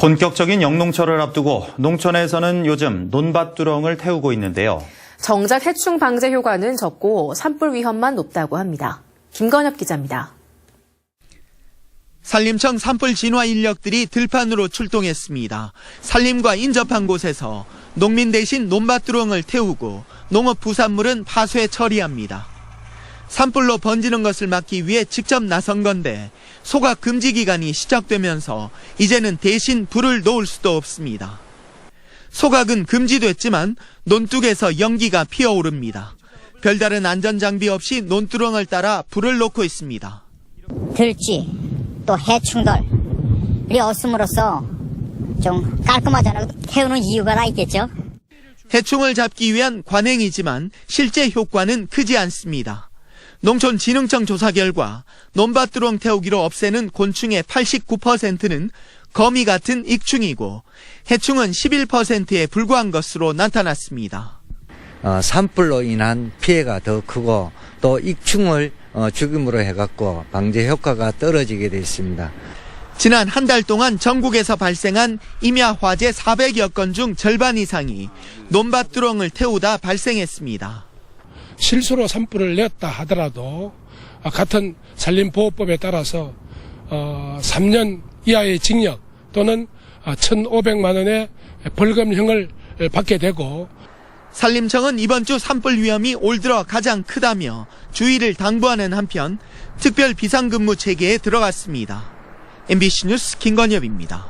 본격적인 영농철을 앞두고 농촌에서는 요즘 논밭두렁을 태우고 있는데요. 정작 해충 방제 효과는 적고 산불 위험만 높다고 합니다. 김건엽 기자입니다. 산림청 산불 진화 인력들이 들판으로 출동했습니다. 산림과 인접한 곳에서 농민 대신 논밭두렁을 태우고 농업 부산물은 파쇄 처리합니다. 산불로 번지는 것을 막기 위해 직접 나선 건데 소각 금지 기간이 시작되면서 이제는 대신 불을 놓을 수도 없습니다. 소각은 금지됐지만 논둑에서 연기가 피어오릅니다. 별다른 안전장비 없이 논두렁을 따라 불을 놓고 있습니다. 들쥐 또 해충들 이 없음으로써 좀 깔끔하지 않고 태우는 이유가 다 있겠죠. 해충을 잡기 위한 관행이지만 실제 효과는 크지 않습니다. 농촌진흥청 조사 결과 논밭두렁 태우기로 없애는 곤충의 89%는 거미 같은 익충이고 해충은 11%에 불과한 것으로 나타났습니다. 어, 산불로 인한 피해가 더 크고 또 익충을 어, 죽임으로 해갖고 방제 효과가 떨어지게 되어 있습니다. 지난 한 달 동안 전국에서 발생한 임야 화재 400여 건 중 절반 이상이 논밭두렁을 태우다 발생했습니다. 실수로 산불을 냈다 하더라도 아, 같은 산림보호법에 따라서 어, 3년 이하의 징역 또는 1,500만 원의 벌금형을 받게 되고 산림청은 이번 주 산불 위험이 올 들어 가장 크다며 주의를 당부하는 한편 특별 비상근무 체계에 들어갔습니다. MBC 뉴스 김건엽입니다.